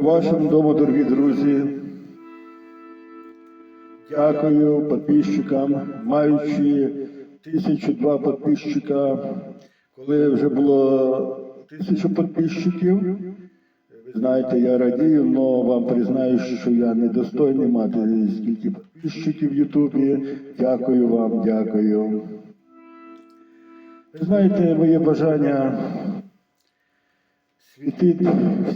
Вашому дому, дорогі друзі. Дякую підписчикам, маючи тисячу два підписчика, коли вже було тисячу підписчиків. Ви знаєте, я радію, але вам признаю, що я недостойний мати скільки підписчиків в Ютубі. Дякую вам, дякую. Ви знаєте, моє бажання світить,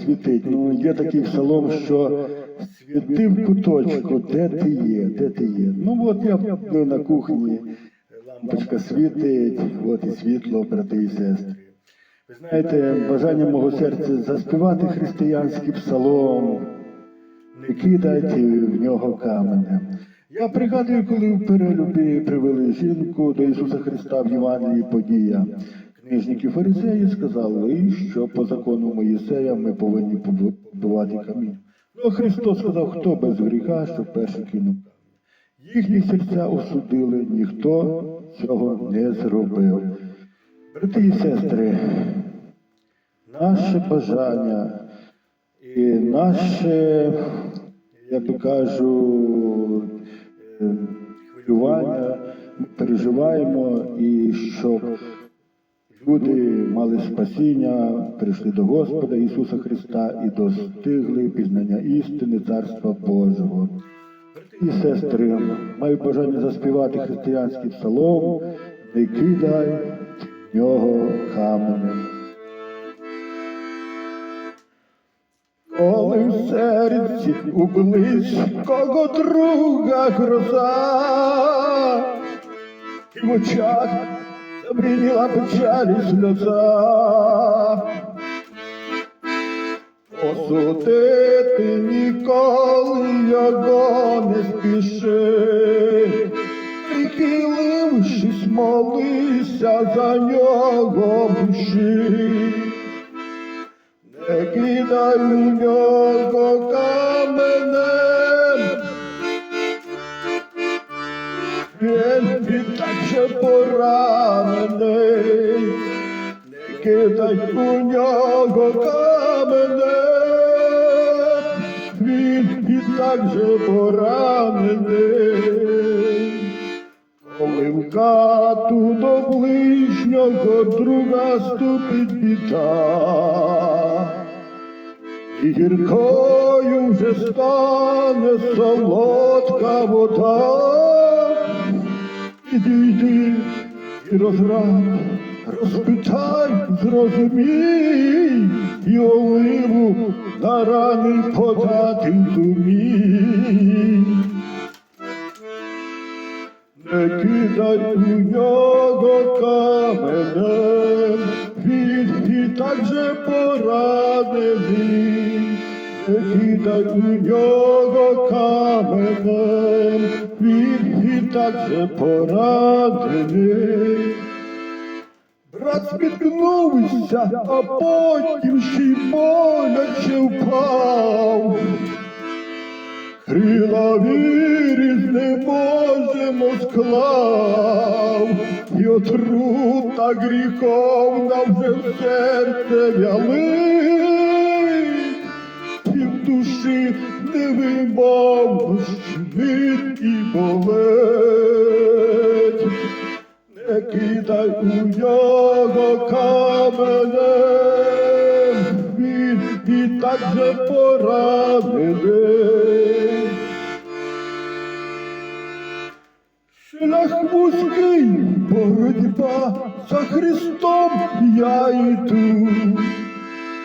світить. Ну, є такий псалом, що світи в куточку, де ти є, де ти є. Ну от я буду на кухні, лампочка світить, от і світло, брати і сестри. Ви знаєте, бажання мого серця заспівати християнський псалом, не кидайте в нього каменем. Я пригадую, коли в перелюбі привели жінку до Ісуса Христа в Євангелії подія. Книжники фарисеї сказали, що по закону Моїсея ми повинні побивати камінь. Ну, а Христос сказав, хто без гріха, що перший кинув. Їхні серця осудили, ніхто цього не зробив. Брати і сестри, наше бажання і наше, як то кажу, е, хвилювання ми переживаємо і щоб люди мали спасіння, прийшли до Господа Ісуса Христа і достигли пізнання істини Царства Божого. І сестри, маю бажання заспівати християнський псалом, не кидай в нього каменем. Коли в серці у близького друга гроза, і в очах забрініла печалі сльоза. Осудити ніколи його не спіши, прихилившись, молися за нього душі. Не кидай у нього кидай у нього каменем, він і так же поранений. Коли в хату до ближнього друга ступить біда, і гіркою вже стане солодка вода, Підійди і розрад, розпитай, зрозумій, і оливу на рани подати зумій. Не кидай у нього каменем, він і так же поранений. Не кидай у нього каменем, він і так же поранений. Брат спіткнувся, а потім ще й боляче впав. Крила вірі не можемо склав, і отрута гріховна вже в серце вялить, і в душі невимовно щемить і болить. Не кидай у нього так же поранений. Шлях вузький, боротьба за Христом я йду.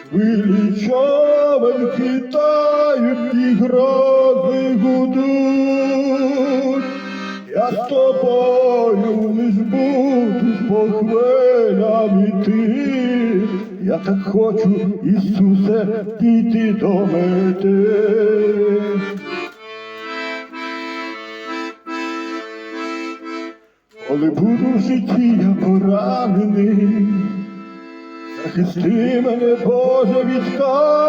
Хвилі човен хитають і грози гудуть. Я з тобою лиш буду по хвилям іти. Я так хочу, Ісусе, дійти до мети. Коли буду в житті я поранений, захисти мене, Боже, від каменя.